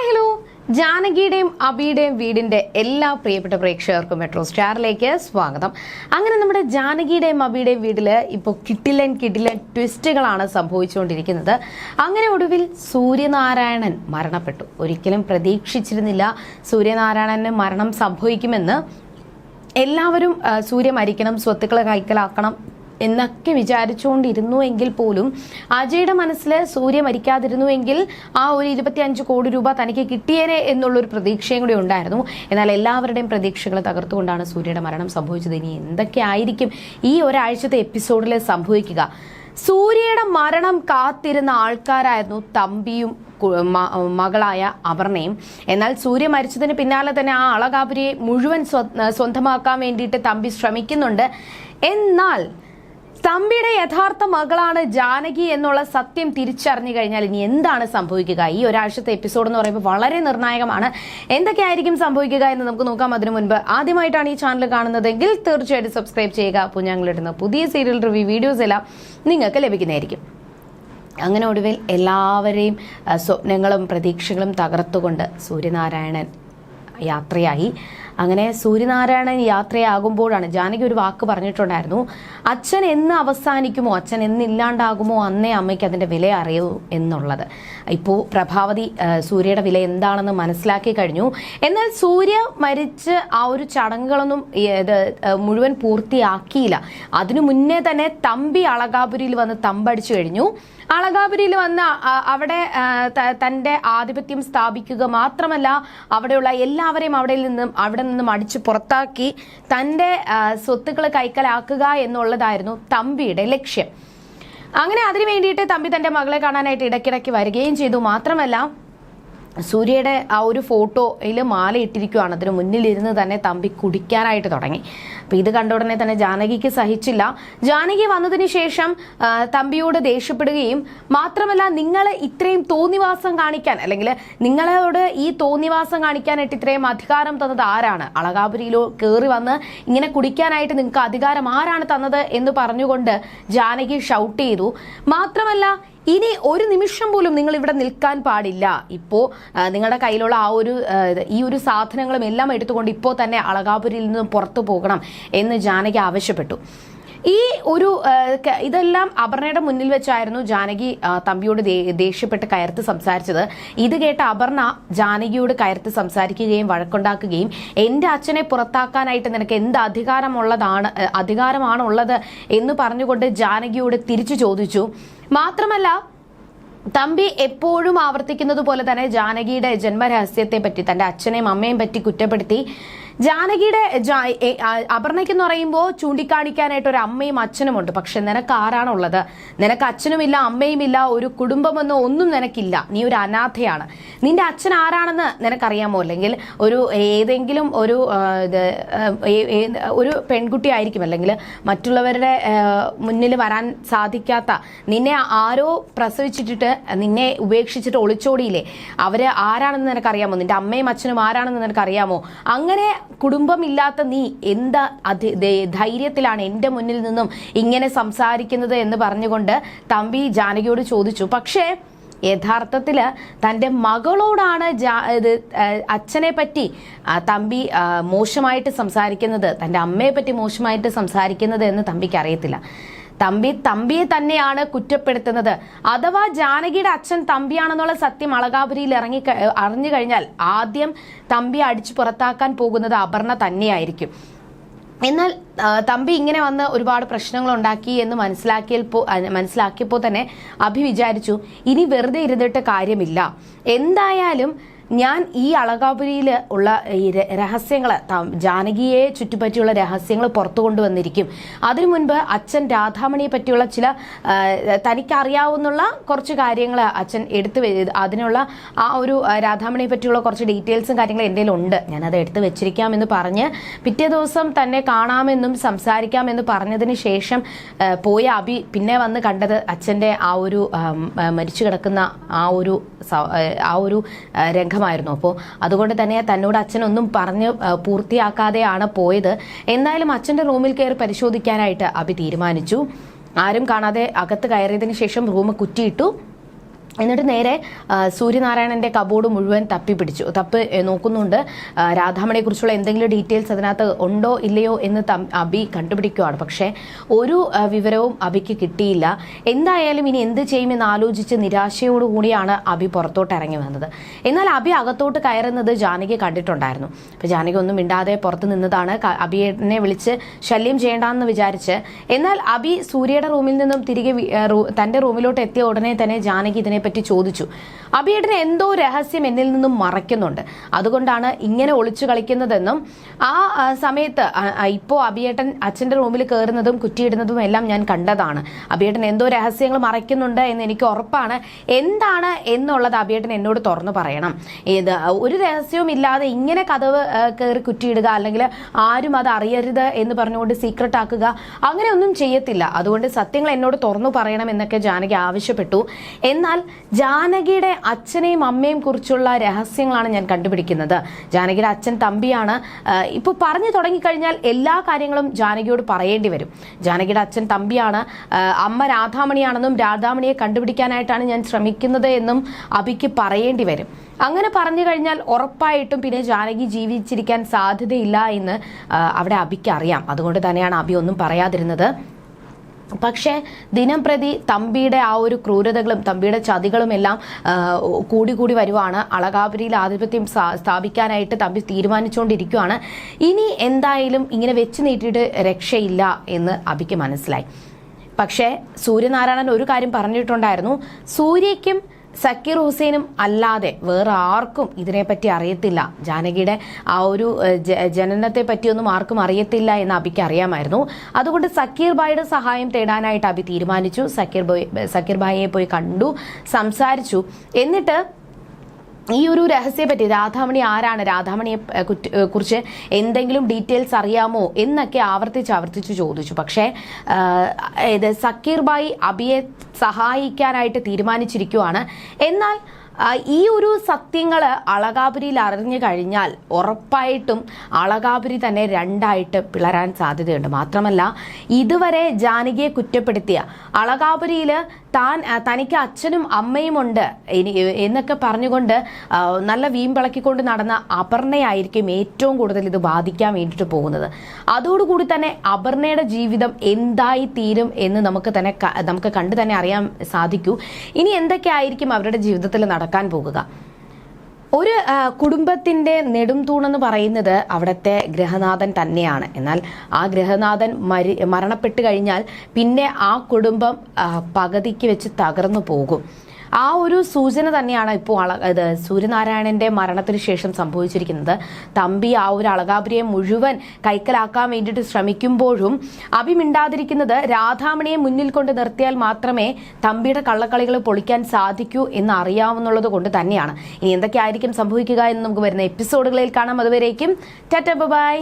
Hi hello. ജാനകിയുടെയും അബിയുടെയും വീടിന്റെ എല്ലാ പ്രിയപ്പെട്ട പ്രേക്ഷകർക്കും മെട്രോ സ്റ്റാറിലേക്ക് സ്വാഗതം. അങ്ങനെ നമ്മുടെ ജാനകിയുടെയും അബിയുടെയും വീട്ടിൽ ഇപ്പോൾ കിട്ടിലൻ കിട്ടിലൻ ട്വിസ്റ്റുകളാണ് സംഭവിച്ചുകൊണ്ടിരിക്കുന്നത്. അങ്ങനെ ഒടുവിൽ സൂര്യനാരായണൻ മരണപ്പെട്ടു. ഒരിക്കലും പ്രതീക്ഷിച്ചിരുന്നില്ല സൂര്യനാരായണന് മരണം സംഭവിക്കുമെന്ന്. എല്ലാവരും സൂര്യ മരിക്കണം സ്വത്തുക്കൾ കൈക്കലാക്കണം എന്നൊക്കെ വിചാരിച്ചുകൊണ്ടിരുന്നു എങ്കിൽ പോലും അജയുടെ മനസ്സിൽ സൂര്യ മരിക്കാതിരുന്നുവെങ്കിൽ ആ ഒരു ഇരുപത്തിയഞ്ച് കോടി രൂപ തനിക്ക് കിട്ടിയേനെ എന്നുള്ളൊരു പ്രതീക്ഷയും കൂടി ഉണ്ടായിരുന്നു. എന്നാൽ എല്ലാവരുടെയും പ്രതീക്ഷകൾ തകർത്തുകൊണ്ടാണ് സൂര്യയുടെ മരണം സംഭവിച്ചത്. ഇനി എന്തൊക്കെ ആയിരിക്കും ഈ ഒരാഴ്ചത്തെ എപ്പിസോഡിൽ സംഭവിക്കുക? സൂര്യയുടെ മരണം കാത്തിരുന്ന ആൾക്കാരായിരുന്നു തമ്പിയും മകളായ അപർണയും. എന്നാൽ സൂര്യ മരിച്ചതിന് പിന്നാലെ തന്നെ ആ അളകാപുരിയെ മുഴുവൻ സ്വ- സ്വന്തമാക്കാൻ വേണ്ടിയിട്ട് തമ്പി ശ്രമിക്കുന്നുണ്ട്. എന്നാൽ തമ്പിയുടെ യഥാർത്ഥ മകളാണ് ജാനകി എന്നുള്ള സത്യം തിരിച്ചറിഞ്ഞു കഴിഞ്ഞാൽ ഇനി എന്താണ് സംഭവിക്കുക? ഈ ഒരാഴ്ചത്തെ എപ്പിസോഡ് എന്ന് പറയുമ്പോൾ വളരെ നിർണായകമാണ്. എന്തൊക്കെയായിരിക്കും സംഭവിക്കുക എന്ന് നമുക്ക് നോക്കാം. അതിനു മുൻപ് ആദ്യമായിട്ടാണ് ഈ ചാനൽ കാണുന്നതെങ്കിൽ തീർച്ചയായിട്ടും സബ്സ്ക്രൈബ് ചെയ്യുക. അപ്പോൾ ഞങ്ങളിടുന്ന പുതിയ സീരിയൽ റിവ്യൂ വീഡിയോസ് എല്ലാം നിങ്ങൾക്ക് ലഭിക്കുന്നതായിരിക്കും. അങ്ങനെ ഒടുവിൽ എല്ലാവരെയും സ്വപ്നങ്ങളും പ്രതീക്ഷകളും തകർത്തുകൊണ്ട് സൂര്യനാരായണൻ യാത്രയായി. അങ്ങനെ സൂര്യനാരായണൻ യാത്രയാകുമ്പോഴാണ്. ജാനകി ഒരു വാക്ക് പറഞ്ഞിട്ടുണ്ടായിരുന്നു. അച്ഛൻ എന്ന് അവസാനിക്കുമോ? അച്ഛൻ എന്ന് ഇല്ലാണ്ടാകുമോ അന്നേ അമ്മയ്ക്ക് അതിന്റെ വില അറിയൂ എന്നുള്ളത്. ഇപ്പോൾ പ്രഭാവതി സൂര്യയുടെ വില എന്താണെന്ന് മനസ്സിലാക്കി കഴിഞ്ഞു. എന്നാൽ സൂര്യ മരിച്ച് ആ ഒരു ചടങ്ങുകളൊന്നും ഇത്, മുഴുവൻ പൂർത്തിയാക്കിയില്ല. അതിനു മുന്നേ തന്നെ തമ്പി അളകാപുരിയിൽ വന്ന് തമ്പടിച്ചു കഴിഞ്ഞു. അളകാപുരിയിൽ വന്ന് അവിടെ തന്റെ ആധിപത്യം സ്ഥാപിക്കുക മാത്രമല്ല അവിടെയുള്ള എല്ലാവരെയും അവിടെ നിന്നും അവിടെ നിന്നും അടിച്ചു പുറത്താക്കി തന്റെ സ്വത്തുക്കൾ കൈക്കലാക്കുക എന്നുള്ളതായിരുന്നു തമ്പിയുടെ ലക്ഷ്യം. അങ്ങനെ അതിനു വേണ്ടിയിട്ട് തമ്പി തന്റെ മകളെ കാണാനായിട്ട് ഇടയ്ക്കിടയ്ക്ക് വരികയും ചെയ്തു. മാത്രമല്ല സൂര്യയുടെ ആ ഒരു ഫോട്ടോയിൽ മാല ഇട്ടിരിക്കുകയാണ്. അതിന് മുന്നിലിരുന്ന് തന്നെ തമ്പി കുടിക്കാനായിട്ട് തുടങ്ങി. അപ്പം ഇത് കണ്ട ഉടനെ തന്നെ ജാനകിക്ക് സഹിച്ചില്ല. ജാനകി വന്നതിന് ശേഷം തമ്പിയോട് ദേഷ്യപ്പെടുകയും മാത്രമല്ല നിങ്ങൾ ഇത്രയും തോന്നിവാസം കാണിക്കാൻ അല്ലെങ്കിൽ നിങ്ങളോട് ഈ തോന്നിവാസം കാണിക്കാനായിട്ട് ഇത്രയും അധികാരം തന്നത് ആരാണ്? അളകാപുരിയിലോ കയറി വന്ന് ഇങ്ങനെ കുടിക്കാനായിട്ട് നിങ്ങൾക്ക് അധികാരം ആരാണ് തന്നത്? എന്ന് പറഞ്ഞുകൊണ്ട് ജാനകി ഷൗട്ട് ചെയ്തു. മാത്രമല്ല ഇനി ഒരു നിമിഷം പോലും നിങ്ങൾ ഇവിടെ നിൽക്കാൻ പാടില്ല. ഇപ്പോൾ നിങ്ങളുടെ കയ്യിലുള്ള ആ ഒരു ഈ ഒരു സാധനങ്ങളും എല്ലാം എടുത്തുകൊണ്ട് ഇപ്പോൾ തന്നെ അളകാപുരിയിൽ നിന്ന് പുറത്തു പോകണം എന്ന് ജാനകി ആവശ്യപ്പെട്ടു. ഈ ഒരു ഇതെല്ലാം അപർണയുടെ മുന്നിൽ വെച്ചായിരുന്നു ജാനകി തമ്പിയോട് ദേഷ്യപ്പെട്ട് കയർത്ത് സംസാരിച്ചത്. ഇത് കേട്ട അപർണ ജാനകിയോട് കയർത്ത് സംസാരിക്കുകയും വഴക്കുണ്ടാക്കുകയും എന്റെ അച്ഛനെ പുറത്താക്കാനായിട്ട് നിനക്ക് എന്ത് അധികാരമുള്ളതാണ് അധികാരമാണ് ഉള്ളത് എന്ന് പറഞ്ഞുകൊണ്ട് ജാനകിയോട് തിരിച്ചു ചോദിച്ചു. മാത്രമല്ല തമ്പി എപ്പോഴും ആവർത്തിക്കുന്നത് പോലെ തന്നെ ജാനകിയുടെ ജന്മരഹസ്യത്തെ പറ്റി തന്റെ അച്ഛനെയും അമ്മയും പറ്റി കുറ്റപ്പെടുത്തി ജാനകിയുടെ അപർണയ്ക്ക് എന്ന് പറയുമ്പോൾ ചൂണ്ടിക്കാണിക്കാനായിട്ട് ഒരു അമ്മയും അച്ഛനും ഉണ്ട്. പക്ഷെ നിനക്ക് ആരാണുള്ളത്? നിനക്ക് അച്ഛനുമില്ല അമ്മയുമില്ല ഒരു കുടുംബമെന്നോ ഒന്നും നിനക്കില്ല. നീ ഒരു അനാഥയാണ്. നിന്റെ അച്ഛൻ ആരാണെന്ന് നിനക്കറിയാമോ? അല്ലെങ്കിൽ ഒരു ഏതെങ്കിലും ഒരു ഒരു പെൺകുട്ടി ആയിരിക്കും. അല്ലെങ്കിൽ മറ്റുള്ളവരുടെ മുന്നിൽ വരാൻ സാധിക്കാത്ത നിന്നെ ആരോ പ്രസവിച്ചിട്ടിട്ട് നിന്നെ ഉപേക്ഷിച്ചിട്ട് ഒളിച്ചോടിയില്ലേ? അവർ ആരാണെന്ന് നിനക്കറിയാമോ? നിന്റെ അമ്മയും അച്ഛനും ആരാണെന്ന് നിനക്കറിയാമോ? അങ്ങനെ കുടുംബമില്ലാത്ത നീ എന്താ ധൈര്യത്തിലാണ് എന്റെ മുന്നിൽ നിന്നും ഇങ്ങനെ സംസാരിക്കുന്നത് എന്ന് പറഞ്ഞുകൊണ്ട് തമ്പി ജാനകിയോട് ചോദിച്ചു. പക്ഷേ യഥാർത്ഥത്തിൽ തന്റെ മകളോടാണ് ഇത് അച്ഛനെ പറ്റി തമ്പി മോശമായിട്ട് സംസാരിക്കുന്നത് തന്റെ അമ്മയെ പറ്റി മോശമായിട്ട് സംസാരിക്കുന്നത് എന്ന് തമ്പിക്ക് അറിയത്തില്ല. തമ്പി തമ്പിയെ തന്നെയാണ് കുറ്റപ്പെടുത്തുന്നത്. അഥവാ ജാനകിയുടെ അച്ഛൻ തമ്പിയാണെന്നുള്ള സത്യം അളകാപുരിയിൽ ഇറങ്ങി അറിഞ്ഞു കഴിഞ്ഞാൽ ആദ്യം തമ്പി അടിച്ചു പുറത്താക്കാൻ പോകുന്നത് അപർണ തന്നെയായിരിക്കും. എന്നാൽ തമ്പി ഇങ്ങനെ വന്ന് ഒരുപാട് പ്രശ്നങ്ങൾ ഉണ്ടാക്കി എന്ന് മനസ്സിലാക്കിയപ്പോൾ മനസ്സിലാക്കിയപ്പോൾ തന്നെ അഭി വിചാരിച്ചു ഇനി വെറുതെ ഇരുന്നിട്ട് കാര്യമില്ല. എന്തായാലും ഞാൻ ഈ അളകാപുരിയിൽ ഉള്ള ഈ രഹസ്യങ്ങൾ ജാനകിയെ ചുറ്റിപ്പറ്റിയുള്ള രഹസ്യങ്ങൾ പുറത്തു കൊണ്ടുവന്നിരിക്കും. അതിനു മുൻപ് അച്ഛൻ രാധാമണിയെ പറ്റിയുള്ള ചില തനിക്കറിയാവുന്ന കുറച്ച് കാര്യങ്ങൾ അച്ഛൻ എടുത്തു അതിനുള്ള ആ ഒരു രാധാമണിയെ പറ്റിയുള്ള കുറച്ച് ഡീറ്റെയിൽസും കാര്യങ്ങളും എന്റെ ഉണ്ട് ഞാനത് എടുത്ത് വെച്ചിരിക്കാമെന്ന് പറഞ്ഞ് പിറ്റേ ദിവസം തന്നെ കാണാമെന്നും സംസാരിക്കാമെന്ന് പറഞ്ഞതിന് ശേഷം പോയ അഭി പിന്നെ വന്ന് കണ്ടത് അച്ഛന്റെ ആ ഒരു മരിച്ചു കിടക്കുന്ന ആ ഒരു ആ, ഒരു ആ, രംഗമായിരുന്നു അപ്പോൾ അതുകൊണ്ട് തന്നെ തന്നോട് അച്ഛനൊന്നും പറഞ്ഞ് പൂർത്തിയാക്കാതെയാണ് പോയത്. എന്തായാലും അച്ഛന്റെ റൂമിൽ കയറി പരിശോധിക്കാനായിട്ട് അഭി തീരുമാനിച്ചു. ആരും കാണാതെ അകത്ത് കയറിയതിന് ശേഷം റൂം കുറ്റിയിട്ടു. എന്നിട്ട് നേരെ സൂര്യനാരായണന്റെ കബോർഡ് മുഴുവൻ തപ്പി പിടിച്ചു തപ്പ് നോക്കുന്നുണ്ട്. രാധാമണിയെ കുറിച്ചുള്ള എന്തെങ്കിലും ഡീറ്റെയിൽസ് അതിനകത്ത് ഉണ്ടോ ഇല്ലയോ എന്ന് അബി കണ്ടുപിടിക്കുകയാണ് പക്ഷേ ഒരു വിവരവും അബിക്ക് കിട്ടിയില്ല. എന്തായാലും ഇനി എന്ത് ചെയ്യുമെന്ന് ആലോചിച്ച് നിരാശയോടുകൂടിയാണ് അബി പുറത്തോട്ട് ഇറങ്ങി വന്നത്. എന്നാൽ അബി അകത്തോട്ട് കയറുന്നത് ജാനകി കണ്ടിട്ടുണ്ടായിരുന്നു. അപ്പോൾ ജാനകി ഒന്നും മിണ്ടാതെ പുറത്ത് നിന്നതാണ്. അബിയെ വിളിച്ച് ശല്യം ചെയ്യേണ്ടെന്ന് വിചാരിച്ച്. എന്നാൽ അബി സൂര്യയുടെ റൂമിൽ നിന്നും തിരികെ തന്റെ റൂമിലോട്ട് എത്തിയ ഉടനെ തന്നെ ജാനകി ഇതിനെപ്പറ്റി ചോദിച്ചു. അബിയേട്ടന് എന്തോ രഹസ്യം എന്നിൽ നിന്നും മറയ്ക്കുന്നുണ്ട്. അതുകൊണ്ടാണ് ഇങ്ങനെ ഒളിച്ചു കളിക്കുന്നതെന്നും ആ സമയത്ത് ഇപ്പോൾ അബിയേട്ടൻ അച്ഛന്റെ റൂമിൽ കയറുന്നതും കുറ്റിയിടുന്നതും എല്ലാം ഞാൻ കണ്ടതാണ്. അബിയേട്ടൻ എന്തോ രഹസ്യങ്ങൾ മറയ്ക്കുന്നുണ്ട് എന്ന് എനിക്ക് ഉറപ്പാണ്. എന്താണ് എന്നുള്ളത് അബിയേട്ടൻ എന്നോട് തുറന്നു പറയണം. ഇത് ഒരു രഹസ്യവും ഇല്ലാതെ ഇങ്ങനെ കഥവ് കയറി കുറ്റിയിടുക അല്ലെങ്കിൽ ആരും അത് അറിയരുത് എന്ന് പറഞ്ഞുകൊണ്ട് സീക്രട്ട് ആക്കുക അങ്ങനെ ഒന്നും ചെയ്യത്തില്ല. അതുകൊണ്ട് സത്യങ്ങൾ എന്നോട് തുറന്നു പറയണം എന്നൊക്കെ ജാനകി ആവശ്യപ്പെട്ടു. എന്നാൽ ജാനകിയുടെ അച്ഛനെയും അമ്മയും കുറിച്ചുള്ള രഹസ്യങ്ങളാണ് ഞാൻ കണ്ടുപിടിക്കുന്നത്. ജാനകിയുടെ അച്ഛൻ തമ്പിയാണ്. ഇപ്പോൾ പറഞ്ഞു തുടങ്ങിക്കഴിഞ്ഞാൽ എല്ലാ കാര്യങ്ങളും ജാനകിയോട് പറയേണ്ടി വരും. ജാനകിയുടെ അച്ഛൻ തമ്പിയാണ്. അമ്മ രാധാമണിയാണെന്നും രാധാമണിയെ കണ്ടുപിടിക്കാനായിട്ടാണ് ഞാൻ ശ്രമിക്കുന്നത് എന്നും അബിക്ക് പറയേണ്ടി വരും. അങ്ങനെ പറഞ്ഞു കഴിഞ്ഞാൽ ഉറപ്പായിട്ടും പിന്നെ ജാനകി ജീവിച്ചിരിക്കാൻ സാധ്യതയില്ല എന്ന് അവിടെ അബിക്ക് അറിയാം. അതുകൊണ്ട് തന്നെയാണ് അബി ഒന്നും പറയാതിരുന്നത്. പക്ഷേ ദിനം പ്രതി തമ്പിയുടെ ആ ഒരു ക്രൂരതകളും തമ്പിയുടെ ചതികളും എല്ലാം കൂടി കൂടി വരുവാണ്. അളകാപുരിയിൽ ആധിപത്യം സ്ഥാ- സ്ഥാപിക്കാനായിട്ട് തമ്പി തീരുമാനിച്ചുകൊണ്ടിരിക്കുകയാണ് ഇനി എന്തായാലും ഇങ്ങനെ വെച്ച് നീട്ടിയിട്ട് രക്ഷയില്ല എന്ന് അബിക്ക് മനസ്സിലായി. പക്ഷേ സൂര്യനാരായണൻ ഒരു കാര്യം പറഞ്ഞിട്ടുണ്ടായിരുന്നു. സൂര്യയ്ക്കും സക്കീർ ഹുസൈനും അല്ലാതെ വേറെ ആർക്കും ഇതിനെപ്പറ്റി അറിയത്തില്ല. ജാനകിയുടെ ആ ഒരു ജനനത്തെ പറ്റിയൊന്നും ആർക്കും അറിയത്തില്ല എന്ന് അബിക്ക് അറിയാമായിരുന്നു. അതുകൊണ്ട് സക്കീർ ബായിയുടെ സഹായം തേടാനായിട്ട് അബി തീരുമാനിച്ചു. സക്കീർ ബോയ് സക്കീർ ബായിയെ പോയി കണ്ടു സംസാരിച്ചു. എന്നിട്ട് ഈ ഒരു രഹസ്യത്തെ പറ്റി രാധാമണി ആരാണ്? രാധാമണിയെ കുറിച്ച് എന്തെങ്കിലും ഡീറ്റെയിൽസ് അറിയാമോ? എന്നൊക്കെ ആവർത്തിച്ച് ആവർത്തിച്ച് ചോദിച്ചു. പക്ഷേ ഇത് സക്കീർ ബായി അബിയെ സഹായിക്കാനായിട്ട് തീരുമാനിച്ചിരിക്കുവാണ്. എന്നാൽ ഈ ഒരു സത്യങ്ങൾ അളകാപുരിയിൽ അറിഞ്ഞു കഴിഞ്ഞാൽ ഉറപ്പായിട്ടും അളകാപുരി തന്നെ രണ്ടായിട്ട് പിളരാൻ സാധ്യതയുണ്ട്. മാത്രമല്ല ഇതുവരെ ജാനകിയെ കുറ്റപ്പെടുത്തിയ അളകാപുരിയിൽ താൻ തനിക്ക് അച്ഛനും അമ്മയും ഉണ്ട്. എന്നൊക്കെ പറഞ്ഞുകൊണ്ട് നല്ല വീമ്പിളക്കിക്കൊണ്ട് നടന്ന അപർണയായിരിക്കും ഏറ്റവും കൂടുതൽ ഇത് ബാധിക്കാൻ വേണ്ടിയിട്ട് പോകുന്നത്. അതോടുകൂടി തന്നെ അപർണയുടെ ജീവിതം എന്തായി തീരും എന്ന് നമുക്ക് തന്നെ നമുക്ക് കണ്ടു തന്നെ അറിയാൻ സാധിക്കൂ. ഇനി എന്തൊക്കെ ആയിരിക്കും അവരുടെ ജീവിതത്തിൽ നടക്കാൻ പോകുക? ഒരു കുടുംബത്തിന്റെ നെടും തൂണെന്ന് പറയുന്നത് അവിടുത്തെ ഗ്രഹനാഥൻ തന്നെയാണ്. എന്നാൽ ആ ഗ്രഹനാഥൻ മരി മരണപ്പെട്ട് കഴിഞ്ഞാൽ പിന്നെ ആ കുടുംബം പകുതിക്ക് വെച്ച് തകർന്നു പോകും. ആ ഒരു സൂചന തന്നെയാണ് ഇപ്പോൾ അള ഇത് സൂര്യനാരായണന്റെ മരണത്തിന് ശേഷം സംഭവിച്ചിരിക്കുന്നത്. തമ്പി ആ ഒരു അളകാപുരിയെ മുഴുവൻ കൈക്കലാക്കാൻ വേണ്ടിയിട്ട് ശ്രമിക്കുമ്പോഴും അഭിമിണ്ടാതിരിക്കുന്നത് രാധാമണിയെ മുന്നിൽ കൊണ്ട് നിർത്തിയാൽ മാത്രമേ തമ്പിയുടെ കള്ളക്കളികൾ പൊളിക്കാൻ സാധിക്കൂ എന്ന് അറിയാവുന്നുള്ളത് കൊണ്ട് തന്നെയാണ്. ഇനി എന്തൊക്കെയായിരിക്കും സംഭവിക്കുക എന്ന് നമുക്ക് വരുന്ന എപ്പിസോഡുകളിൽ കാണാം. അതുവരേക്കും ടാറ്റ ബൈ